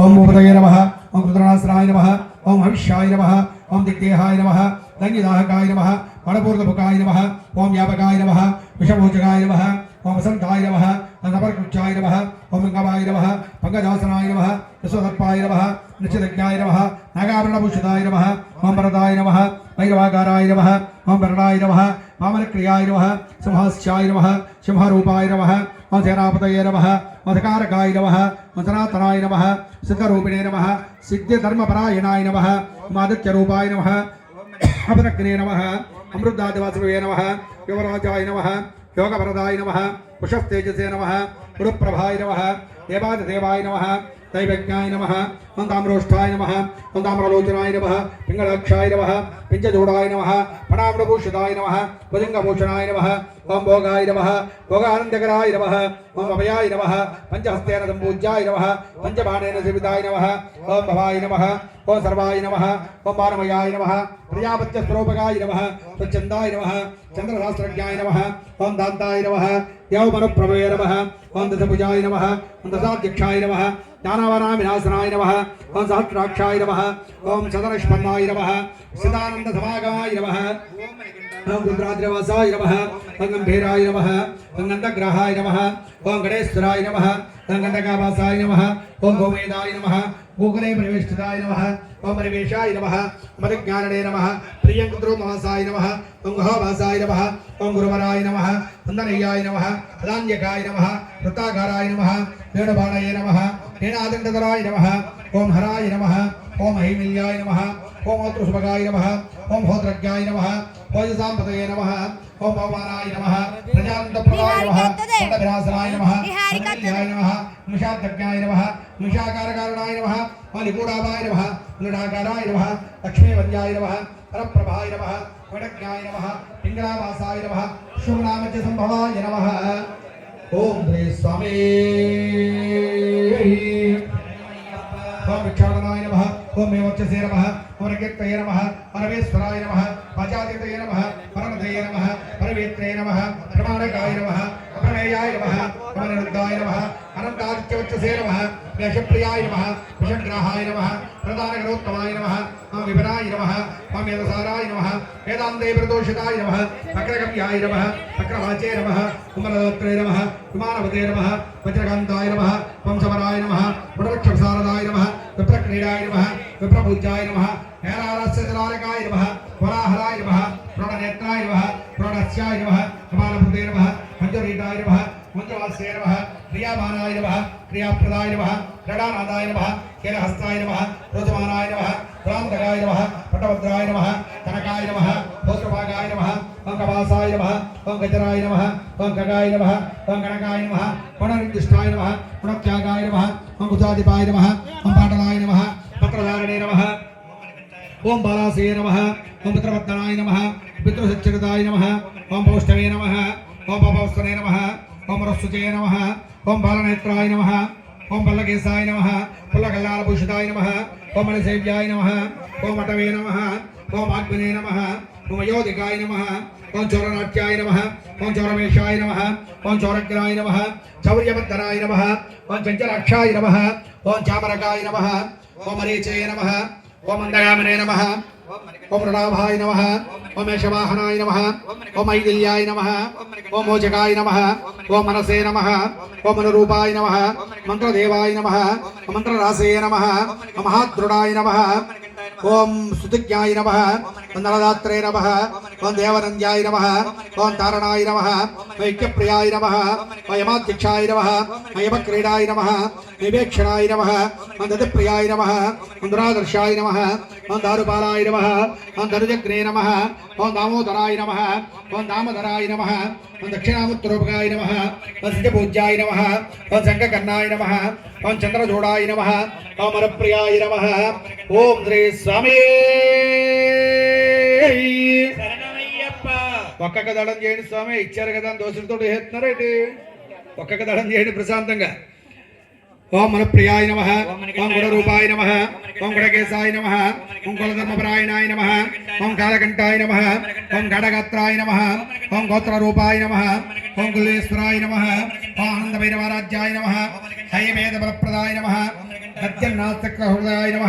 ఓం భూపతయ నమ ఓం రుద్రనాశనాయ నమ ఓం హవిష్యాయ నమ ఓం దిగ్దేహాయ నమ దంగిదాహకాయ నమ మణపూర్ణముఖాయ నమ ఓం వ్యాపకాయ నమ విషభోజకాయ నమ ఓం వసంతాయ నమ నపరకృత్యాయ నమ ఓం గవాయ నమ పంకజాసనాయ నమ విశ్వసర్పాయ నమ నిశ్చితజ్ఞాయ నమ నాగాభరణభూషితాయ నమ ఓం వరదాయ నమ వైరవాకారాయ నమ ఓం వరణాయ నమ వామనక్రియాయ నమ సింహాస్యాయ నమ సింహరూపాయ నమ ఓం సేనాపతయ నమ మధకారకాయ నమ సనాతనాయ నమ సిద్ధరూపిణే నమ సిద్ధిధర్మపరాయణాయ నమ మాదిత్యరూపాయ నమ అపనగ్నే నమ అమృతాదివాసవే నమ యువరాజాయ నమ యోగవరదాయ నమ కుశస్తేజసే నమ గురుప్రభాయ నమ దేవాదిదేవాయ నమ దైవజ్ఞాయ నమ మందామ్రోష్ఠాయ నమ మందామ్రలోచనాయ నమ పింగళాక్షాయ నమ పించజూడాయ నమ పణామ్రభూషితాయ నమ భుజంగభూషణాయ నమ ఓం భోగాయ నమ భోగానందకరాయ నమ ఓం అభయాయ నమ పంచహస్తేన సంపూజ్యాయ నమ పంచబాణేన సేవితాయ నమ ఓం భవాయ నమ ఓం సర్వాయ నమ ఓం మానమయాయ నమ ప్రజాపత్యస్వరూపకాయ నమ స్వచ్ఛందాయ నమ చంద్రశాస్త్రజ్ఞాయ నమ ఓం దాంతాయ నమ దేవమనుప్రభవే నమ ఓం దశభుజాయ నమ ఓం దశాధ్యక్షాయ నమ జ్ఞానవనామినాశనాయ నమ ఓం సహస్రాక్షాయ నమ ఓం సదనష్పన్నాయ నమ సదానంద సమాగమాయ నమ ఓం రుద్రాద్రవాసాయ నమ ఓం గంభీరాయ నమ ఓం గంధగ్రహాయ నమ ఓం గణేశ్వరాయ నమ ఓం గంధకావాసాయ నమ ఓం గోమేదాయ నమ భూగలే పరివేష్టితాయ నమ ఓం పరివేశాయ నమ మధుజ్ఞానడే నమ ప్రియంకుద్రోమహాసాయ నమ ఓం గుహావాసాయ నమ ఓం గురువరాయ నమ వందనయ్యాయ నమ ప్రధాన్యకాయ నమ వృత్తాకారాయ నమ వేణుబాణయ నమ వేణాదండధరాయ నమ ఓం హరాయ నమ ఓం హైమిల్యాయ నమ ఓం మాతృసుభగాయ నమ ఓం హోద్రజ్ఞాయ నమ ఓజసాంపతయ నమ ఓం పవమానాయ నమ ప్రజానందప్రదాయ నమ కొండవిరాసనాయ నమ కన్యాయ నమ నిషాధ్యజ్ఞాయ నమ నిషాకారకారణాయ నమ మలికూడావాయ నమ నుడాకారాయ నమ లక్ష్మీవంద్యాయ నమ పరప్రభాయ నమ వడజ్ఞాయ నమ పింగళావాసాయ నమ శుభనామచ సంభవాయ నమ ఓం శ్రీ స్వామి. ఓం విక్షాళనాయ నమ. ఓం మేవచ్చసే నమ. ఓం నమ. పరమేశ్వరాయ నమ. పచాతితయ నమ. పరమధయ నమ. పరవేత్రయ నమ. ప్రమాణకాయ నమ. అప్రమేయాయ నమ అమరనుద్ధాయ నమ అనంతాదిత్యవచ్చసే నమ వేషప్రియాయ నమ విషగ్రాహాయ నమ ప్రధానగణోత్తమాయ నమ మాం విభరాయ నమ మాం మేధసారాయ నమ వేదాంతే ప్రదోషితాయ నమ అగ్రగమ్యాయ నమ అగ్రవాచే నమ కుమరదత్రే నమ విమానవతే నమ వజ్రకాంతాయ నమ వంశవరాయ నమ పునరక్షసారదాయ నమ విప్రక్రీడాయ నమ విప్రపూజ్యాయ నమ హేరారస్యజలాలకాయ నమ వరాహరాయ నమ ప్రణనేత్రాయ నమ ప్రణస్యాయ నమ కపాలభృతే నమ పంచరీటాయ నమ మంజవాస్య నమ క్రియామానాయ నమ క్రియాప్రదాయ నమ క్రీడానాదాయ నమ కేలహస్తాయ నమ రోచమానాయ నమ రామదగాయ నమ పటభద్రాయ నమ కనకాయ నమ భోత్రభాగాయ నమ పంకవాసాయ నమ పంకజరాయ నమ పంకగాయ నమ పంకనకాయ నమ పునర్నిర్దిష్టాయ నమ పునత్యాగాయ నమ పంకుచాదిపాయ నమ పంపాటలాయ నమ పత్రధారణే నమ ఓం బాలాసే నమ ఓం పితృవర్ధనాయ నమ పితృసచ్చరితాయ నమ ఓం పౌష్టవే నమ ఓం పపౌస్తనే నమ ఓం రస్సుచే నమ ఓం బాలనేత్రాయ నమ ఓం పల్లకేశాయ నమ పుల్లకల్లాలభూషితాయ నమ ఓం మణిసేవ్యాయ నమ ఓం అటవే నమ ఓం ఆగ్మనే నమ ఓం అయోధికాయ నమ ఓం చౌరనాట్యాయ నమ ఓం చౌరమేషాయ నమ ఓం చౌరగ్రాయ నమ చౌర్యవర్ధనాయ నమ ఓం చంచలాక్షాయ నమ ఓం చామరకాయ నమ ఓం మరీచయ నమ ఓం అందగామనే నమ ఓం రణాభాయ నమ ఓం యశవాహనాయ నమ ఓం ఐదిల్యాయ నమ ఓం మోచకాయ నమ ఓం మనసే నమ ఓం అనురూపాయ నమ మంత్రదేవాయ నమ మంత్రరాసే నమ మహాదృఢాయ నమ ఓం సుతిజ్ఞాయ నమ నలదాత్రే నమ ఓం దేవనంద్యాయ నమ ఓం తారణాయ నమ ఐక్యప్రియాయ నమ ఓం యమాధ్యక్షాయ నమ యమక్రీడాయ నమ నివేక్షణాయ నమ ఓం దతిప్రియాయ నమ ఓం దురాదర్శాయ నమ ఓం దారుపాలాయ నమ ఓం ధనుజగ్నే నమ ఓం దామోదరాయ నమ ఓం దామోదరాయ నమ ఓం దక్షిణాముత్తరూపకాయ నమ ఓం సిద్ధపూజ్యాయ నమ ఓం శంఖకర్ణాయ నమ ఓం చంద్రజోడాయ నమ ఓం మరప్రియాయ నమ ఓం శ్రీ స్వామి ఒక్కొక్క దడం చేయండి స్వామి ఇచ్చారు కదా అని దోషులతో చేస్తున్నారు ఏంటి ఒక్కొక్క దడం చేయండి ప్రశాంతంగా ఓం మనప్రియాయ నమ ఓం గుణరూపాయ నమ ఓం గుణకేశాయ నమ ఓం కులధర్మపరాయణాయ నమ ఓం కాలకంఠాయ నమ ఓం ఘటగాత్రాయ నమ ఓం గోత్రరూపాయ నమ ఓం కులేశ్వరాయ నమ ఓం ఆనందభైరవారాజ్యాయ నమ హయవేద బలప్రదాయ నమ సత్యనాథహృదయాయ నమ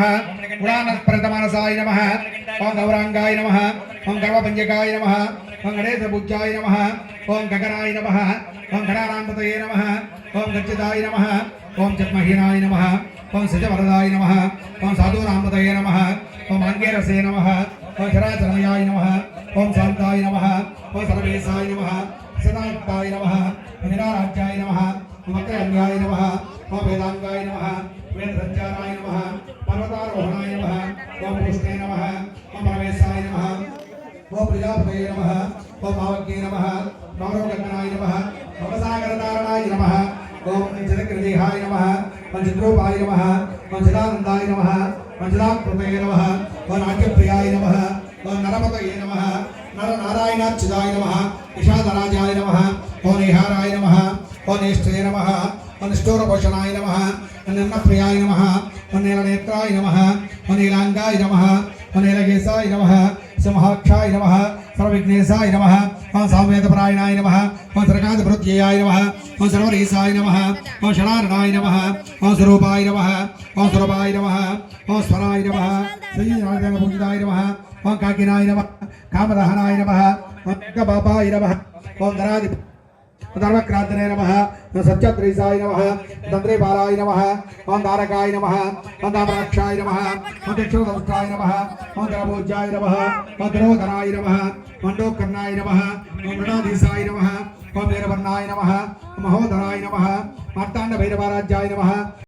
పురాణప్రతమానసాయ నమ ఓం గౌరాంగాయ నమ ఓం గర్వపంచకాయ నమ ఓం గణేశభుజాయ నమ ఓం గగనాయ నమ ఓం గణానాంపతయే నమ ఓం గచ్చిదాయ నమ ఓం జన్మహీనాయ నమ ఓం సజవరదాయ నమ ఓం సాధూనాంపతయే నమ ఓం అంగేరసే నమ ఓం చరాచరమయాయ నమ ఓం శాంతాయ నమ ఓం సర్వేశాయ నమ సదాయుక్తాయ నమ నిరారాజ్యాయ నమ మకరంగాయ నమ ఓం వేదాంగాయ నమ వేదసంచారాయ నమ పర్వతారోహణాయ నమ ఓం పుష్ణే నమ ఓం పరమేశాయ నమ ఓం ప్రజాపతయే నమ ఓం భావజ్ఞే నమ గౌరవగంగనాయ నమ భవసాగరతారణాయ నమ ఓం జనకృదేహాయ నమ ఓం చిత్రోపాయ నమ ఓం చిదానందాయ నమ ఓం చిదాకృతయ నమ ఓం నాట్యప్రియాయ నమ ఓం నరపతయే నమ నర నారాయణాచ్యుతాయ నమ నిషాదరాజాయ నమ ఓం నిహారాయ నమ ఓం నిష్ఠే నమ ఓం నిష్ఠూరభూషణాయ నమ ఓం నిర్ణప్రియాయ నమ ఓం నీలనేత్రాయ నమ ఓం సింహాక్షాయ నమ సర్వవిఘ్నేశాయ నమ ఓం సామవేదపరాయణాయ నమ ఓం సర్గాధిపృత్యయాయ నమ ఓం సర్వరీసాయ నమ ఓం షడారణాయ నమ ఓం స్వరూపాయ నమ ఓం స్వరూపాయ నమ ఓం స్వరాయ నమ శ్రీనారాయణభూజితాయ నమ ఓం కాకినాయ నమ కామదహనాయ నమ ఓం బాబాయ నమ ఓం ధరాధిపతి ధర్మక్రాంతనే నమ సత్యత్రీసాయ నమ తంత్రీపాలాయ నమ ఓం తారకాయ నమ ఓం తామరాక్షాయ నమ ఓం చక్షుదృష్టాయ నమ ఓం ధనభూజ్యాయ నమ ఓం ధనోధరాయ నమ ఓం డోకర్ణాయ నమ ఓం మృణాధీశాయ నమ ఓం వీరవర్ణాయ నమ మహోదరాయ నమ మార్తాండ భైరవారాజ్యాయ నమ